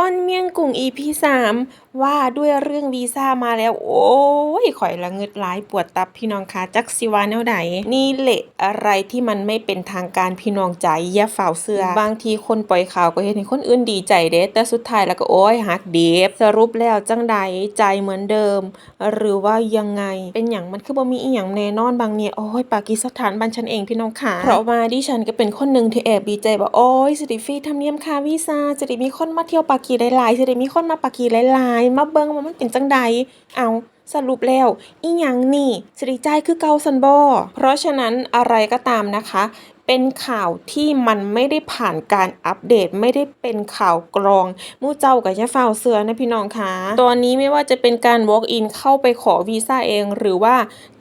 คนเมียงกุ่ง EP 3ว่าด้วยเรื่องวีซ่ามาแล้ว โอ้ยข่อยละเงิดหลายปวดตับพี่น้องคะจักสิวาแนวใดนี่แหละอะไรที่มันไม่เป็นทางการพี่น้องใจอย่าฝ่าวเสือ บางทีคนปล่อยข่าวก็เห็นคนอื่นดีใจเด้ แต่สุดท้ายแล้วก็โอ้ยหักเดีบสรุปแล้วจังใดใจเหมือนเดิม หรือว่ายังไงเป็นอย่างมันคือบ่มีอีหยังแน่นอนบางเนี่ยโอ้ยปากีสถานบ้านฉันเองพี่น้องค่ะเพราะว่าดิฉันก็เป็นคนหนึ่งที่แอบดีใจว่าโอ้ยสิริฟีทำเนียมคาวีซ่าจะได้มีคนมาเที่ยวปากีหลายๆจะได้มีคนมาปากีหลายๆ มาเบิ่งว่ามันเป็นจังใดเอา สรุปแล้วอีหยังนี่สิริจ่ายคือเกาซันบ่เพราะฉะนั้นอะไรก็ตามนะคะ เป็นข่าวที่มันไม่ได้ผ่านการอัปเดตไม่ได้เป็นข่าวกรองมู่เจ้ากับยาฝ่าเสือนะพี่น้องคะตอนนี้ไม่ว่าจะเป็นการ walk in เข้าไปขอวีซ่าเอง หรือว่า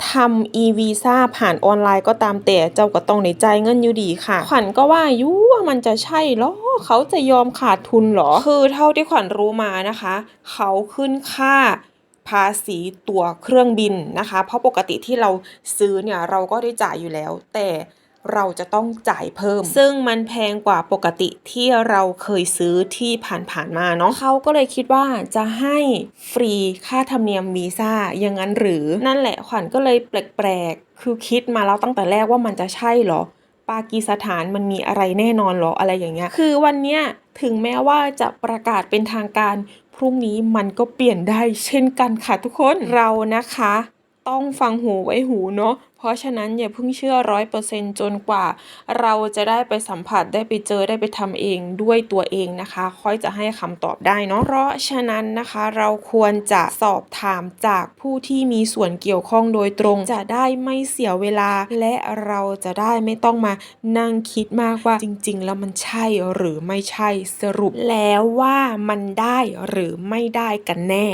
ทำ e visa ผ่านออนไลน์ก็ตามแต่เจ้าก็ต้องในใจเงินอยู่ดีค่ะ ขวัญก็ว่ายู่ว่ามันจะใช่หรอเขาจะยอมขาดทุนหรอ คือเท่าที่ขวัญรู้มานะคะ เขาขึ้นค่า ภาษีตั๋วเครื่องบินนะคะ เพราะปกติที่เราซื้อเนี่ยเราก็ได้จ่ายอยู่แล้ว แต่เราจะต้องจ่ายเพิ่ม ซึ่งมันแพงกว่าปกติที่เราเคยซื้อที่ผ่านๆมาเนาะเขาก็เลยคิดว่าจะให้ฟรีค่าธรรมเนียมวีซ่าอย่างนั้นหรือนั่นแหละขวัญก็เลยแปลกๆ คือคิดมาแล้วตั้งแต่แรกว่ามันจะใช่เหรอ ปากีสถานมันมีอะไรแน่นอนเหรออะไรอย่างเงี้ย คือวันเนี้ย ถึงแม้ว่าจะประกาศเป็นทางการพรุ่งนี้มันก็เปลี่ยนได้เช่นกันค่ะทุกคนเรานะคะ ต้องฟังหูไว้หูเนาะ เพราะฉะนั้นอย่าเพิ่งเชื่อร้อยเปอร์เซนจนกว่า เราจะได้ไปสัมผัสได้ไปเจอได้ไปทำเองด้วยตัวเองนะคะ ค่อยจะให้คำตอบได้เนาะ เพราะฉะนั้นนะคะเราควรจะสอบถามจากผู้ที่มีส่วนเกี่ยวข้องโดยตรง จะได้ไม่เสียเวลา และเราจะได้ไม่ต้องมานั่งคิดมากว่าจริง ๆ แล้วมันใช่หรือไม่ใช่สรุปแล้วว่ามันได้หรือไม่ได้กันแน่